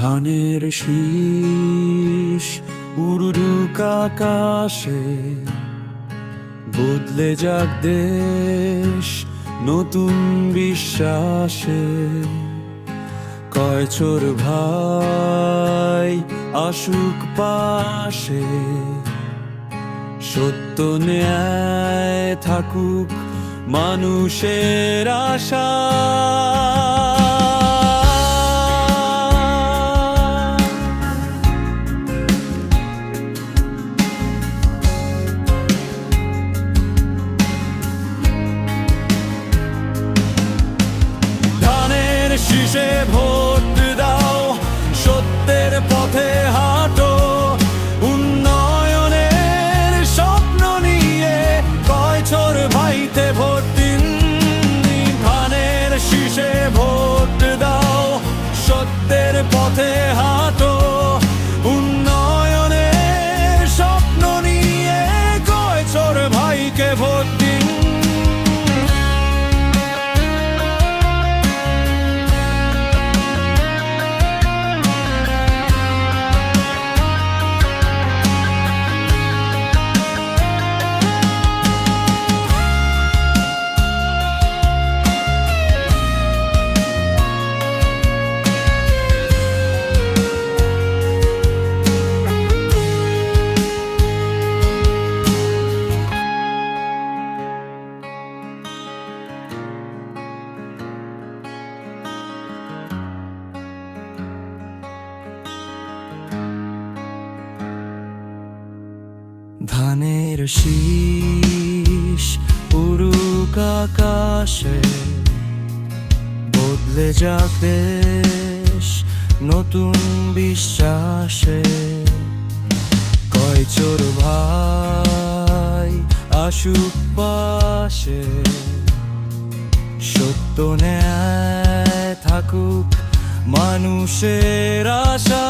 ধানের শীষ উড়ুক আকাশে, বদলে যাক দেশ নতুন বিশ্বাসে। কয় চোর ভাই, আসুক পাশে, সত্য ন্যায় থাকুক মানুষের আশা। ভোট দাও, সত্যের পথে হাঁটো, উন্নয়নের স্বপ্ন নিয়ে কয় ছোর ভাইতে ভোট দিন ধানের শীষে ভোট দাও, সত্যের পথে হাঁটো, উন্নয়নের স্বপ্ন নিয়ে কয় ছোর ভাইকে ভোট ধানের শীষ উড়ুক আকাশে, বদলে দেশ নতুন বিশ্বাসে। কয় চোর ভাই আসুক পাশে, সত্য ন্যায় থাকুক মানুষের আশা।